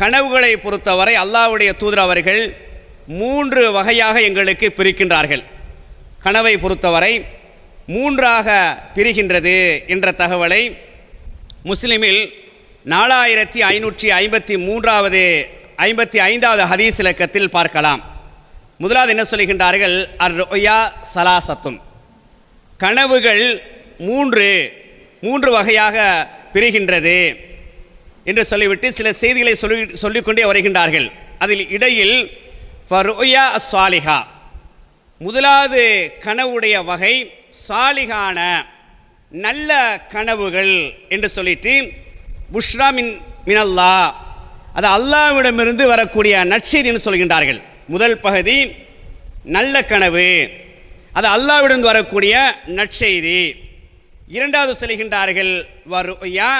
கனவுகளை பொறுத்தவரை அல்லாவுடைய தூதர் அவர்கள் மூன்று வகையாக எங்களுக்கு பிரிக்கின்றார்கள். கனவை பொறுத்தவரை மூன்றாக பிரிகின்றது என்ற தகவலை முஸ்லிமில் நாலாயிரத்தி ஐநூற்றி ஐம்பத்தி மூன்றாவது ஐம்பத்தி ஐந்தாவது ஹதீஸ் இலக்கத்தில் பார்க்கலாம். முதலாவது என்ன சொல்கின்றார்கள்? அர் ருயா சலாசத்தும் கனவுகள் மூன்று மூன்று வகையாக பிரிகின்றது. என்று சொல்லிவிட்டு சில செய்திகளை சொல்லி சொல்லிக்கொண்டே வருகின்றார்கள். அதில் இடையில் ஃபரோயா சாலிஹா முதலாவது கனவுடைய வகை சாலிகான நல்ல கனவுகள் என்று சொல்லிட்டு புஷ்ரா மின் மினல்லா. அது அல்லாவிடமிருந்து வரக்கூடிய நற்செய்தின்னு சொல்கின்றார்கள். முதல் பகுதி நல்ல கனவு. அது அல்லாவிடம் வரக்கூடிய நற்செய்தி. இரண்டாவது சொல்கின்றார்கள் வருயா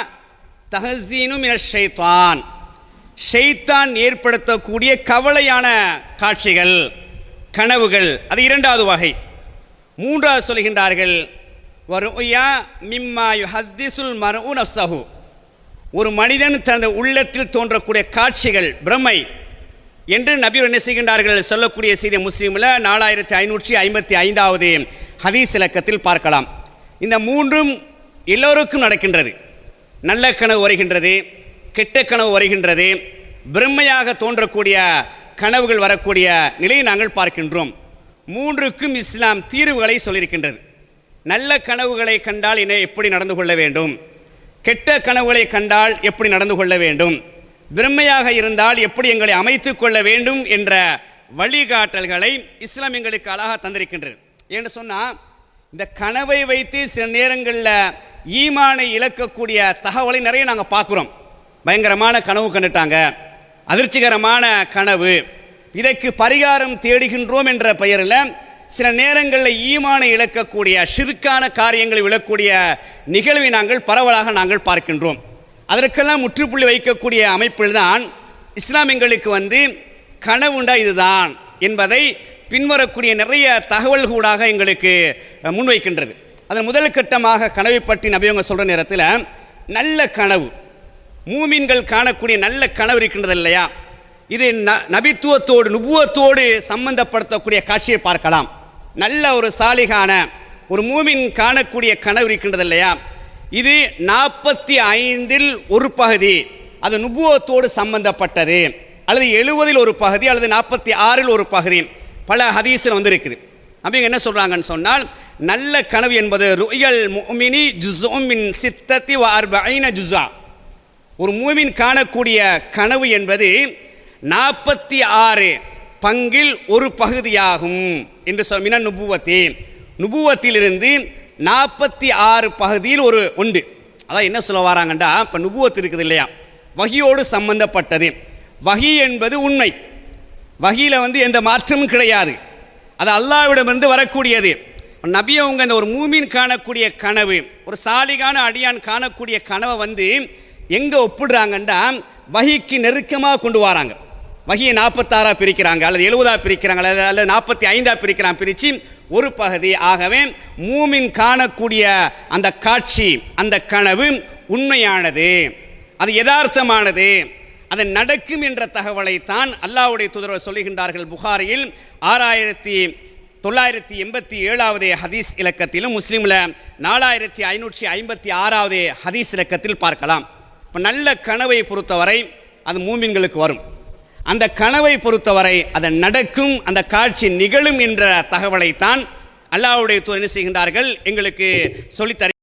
தஹசீனு மின ஷைத்தான். ஷைத்தான் ஏற்படுத்தக்கூடிய கவலையான காட்சிகள் கனவுகள் அது இரண்டாவது வகை. மூன்றாவது சொல்கின்றார்கள் வருயா மிம்மா யுஹத்திசுல் மர்உ நஃப்ஸஹு. ஒரு மனிதன் தனது உள்ளத்தில் தோன்றக்கூடிய காட்சிகள் பிரமை என்று நபீர் என்ன செய்கின்றார்கள்? சொல்லக்கூடிய செய்தி முஸ்லீமில் நாலாயிரத்தி ஐநூற்றி ஐம்பத்தி ஐந்தாவது ஹதீஸ் இலக்கத்தில் பார்க்கலாம். இந்த மூன்றும் எல்லோருக்கும் நடக்கின்றது. நல்ல கனவு வருகின்றது கெட்ட கனவு வருகின்றது. பிரம்மையாக தோன்றக்கூடிய கனவுகள் வரக்கூடிய நிலையை நாங்கள் பார்க்கின்றோம். மூன்றுக்கும் இஸ்லாம் தீர்வுகளை சொல்லியிருக்கின்றது. நல்ல கனவுகளை கண்டால் என்ன எப்படி நடந்து கொள்ள வேண்டும்? கெட்ட கனவுகளை கண்டால் எப்படி நடந்து கொள்ள வேண்டும்? பிரம்மையாக இருந்தால் எப்படி எங்களை அமைத்துக் கொள்ள வேண்டும் என்ற வழிகாட்டல்களை இஸ்லாம் எங்களுக்கு அழகாக தந்திருக்கின்றது. என்று சொன்னால் இந்த கனவை வைத்து சில நேரங்களில் ஈமானை இழக்கக்கூடிய தகவலை நிறைய நாங்கள் பார்க்குறோம். பயங்கரமான கனவு கண்டுட்டாங்க. அதிர்ச்சிகரமான கனவு. இதற்கு பரிகாரம் தேடுகின்றோம் என்ற பெயரில் சில நேரங்களில் ஈமானை இழக்கக்கூடிய சிறுக்கான காரியங்களை விழக்கூடிய நிகழ்வை நாங்கள் பரவலாக நாங்கள் பார்க்கின்றோம். அதற்கெல்லாம் முற்றுப்புள்ளி வைக்கக்கூடிய அமைப்பில் தான் இஸ்லாம் எங்களுக்கு வந்து கனவுண்டா இதுதான் என்பதை பின்வரக்கூடிய நிறைய தகவல்கூடாக எங்களுக்கு முன்வைக்கின்றது. அதன் முதல் கட்டமாக கனவை பற்றி நபியவங்க சொல்கிற நேரத்தில் நல்ல கனவு. மூமின்கள் காணக்கூடிய நல்ல கனவு இருக்கின்றது இல்லையா? இது ந நபித்துவத்தோடு நுபுவத்தோடு சம்பந்தப்படுத்தக்கூடிய காட்சியை பார்க்கலாம். நல்ல ஒரு சாலிகான ஒரு மூமின் காணக்கூடிய கனவு இருக்கின்றது இல்லையா? இது நாற்பத்தி ஐந்தில் ஒரு பகுதி அது நுபுவத்தோடு சம்பந்தப்பட்டது. அல்லது எழுபதில் ஒரு பகுதி அல்லது நாற்பத்தி ஆறில் ஒரு பகுதி. பல ஹதீஸில் வந்திருக்குது. அப்படிங்க என்ன சொல்கிறாங்கன்னு சொன்னால் நல்ல கனவு என்பது ருயல் முமினி ஜுசோமின் சித்தத்தி வார்பைன ஜுசா ஒரு மூமின் காணக்கூடிய கனவு என்பது நாற்பத்தி ஆறு பங்கில் ஒரு பகுதியாகும் என்று சொன்ன மின நுபுவத்தி. நுபுவத்திலிருந்து நாற்பத்தி ஆறு பகுதியில் ஒரு உண்டு. அதான் என்ன சொல்ல வராங்கண்டா? இப்போ நுபுவத்து இருக்குது இல்லையா? வகியோடு சம்பந்தப்பட்டது. வகி என்பது உண்மை. வகியில் வந்து எந்த மாற்றமும் கிடையாது. அது அல்லாவிடமிருந்து வரக்கூடியது. நபி அவங்க இந்த ஒரு மூமின் காணக்கூடிய கனவு ஒரு சாலிகான அடியான் காணக்கூடிய கனவை வந்து எங்கே ஒப்பிடுறாங்கன்னா வகிக்கு நெருக்கமாக கொண்டு வராங்க. வகியை நாற்பத்தாறாக பிரிக்கிறாங்க அல்லது எழுபதாக பிரிக்கிறாங்க அல்லது அல்லது நாற்பத்தி ஐந்தாக பிரிக்கிறாங்க பிரித்து ஒரு பகுதி ஆகவே மூமின் காணக்கூடிய அந்த காட்சி அந்த கனவு உண்மையானது. அது யதார்த்தமானது. அது நடக்கும் என்ற தகவலை தான் அல்லாவுடைய துதரவர் சொல்லுகின்றார்கள் புகாரியில். ஆறாயிரத்தி தொள்ளாயிரத்தி எண்பத்தி ஏழாவது ஹதீஸ் இலக்கத்திலும் முஸ்லீமில் நாலாயிரத்தி ஐநூற்றி ஐம்பத்தி ஆறாவது ஹதீஸ் இலக்கத்தில் பார்க்கலாம். இப்போ நல்ல கனவை பொறுத்தவரை அது மூமின்களுக்கு வரும். அந்த கனவை பொறுத்தவரை அது நடக்கும் அந்த காட்சி நிகழும் என்ற தகவலைத்தான் அல்லாவுடைய தூர் என்ன செய்கின்றார்கள்? எங்களுக்கு சொல்லித்தர